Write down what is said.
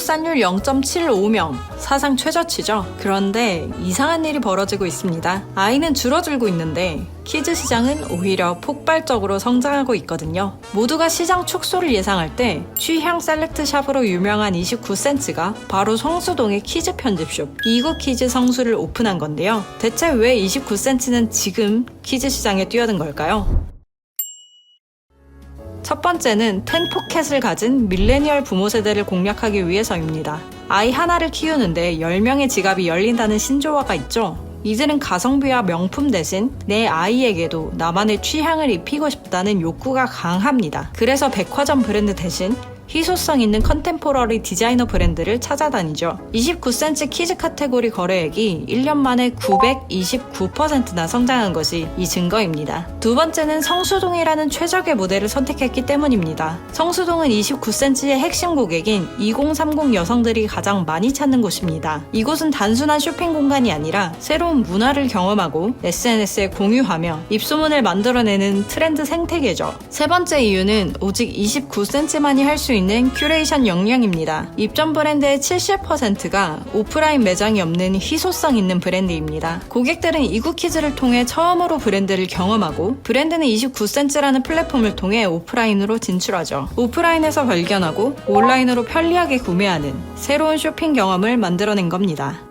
출산율 0.75명. 사상 최저치죠. 그런데 이상한 일이 벌어지고 있습니다. 아이는 줄어들고 있는데 키즈 시장은 오히려 폭발적으로 성장하고 있거든요. 모두가 시장 축소를 예상할 때 취향 셀렉트 샵으로 유명한 29cm가 바로 성수동의 키즈 편집숍 이구 키즈 성수를 오픈한 건데요. 대체 왜 29cm는 지금 키즈 시장에 뛰어든 걸까요? 첫 번째는 텐포켓을 가진 밀레니얼 부모 세대를 공략하기 위해서입니다. 아이 하나를 키우는데 10명의 지갑이 열린다는 신조어가 있죠. 이들은 가성비와 명품 대신 내 아이에게도 나만의 취향을 입히고 싶다는 욕구가 강합니다. 그래서 백화점 브랜드 대신 희소성 있는 컨템포러리 디자이너 브랜드를 찾아다니죠. 29cm 키즈 카테고리 거래액이 1년 만에 929%나 성장한 것이 이 증거입니다. 두 번째는 성수동이라는 최적의 모델을 선택했기 때문입니다. 성수동은 29cm의 핵심 고객인 2030 여성들이 가장 많이 찾는 곳입니다. 이곳은 단순한 쇼핑 공간이 아니라 새로운 문화를 경험하고 SNS에 공유하며 입소문을 만들어내는 트렌드 생태계죠. 세 번째 이유는 오직 29cm만이 할 수 있는 큐레이션 역량입니다. 입점 브랜드의 70%가 오프라인 매장이 없는 희소성 있는 브랜드입니다. 고객들은 이구키즈를 통해 처음으로 브랜드를 경험하고 브랜드는 29cm라는 플랫폼을 통해 오프라인으로 진출하죠. 오프라인에서 발견하고 온라인으로 편리하게 구매하는 새로운 쇼핑 경험을 만들어낸 겁니다.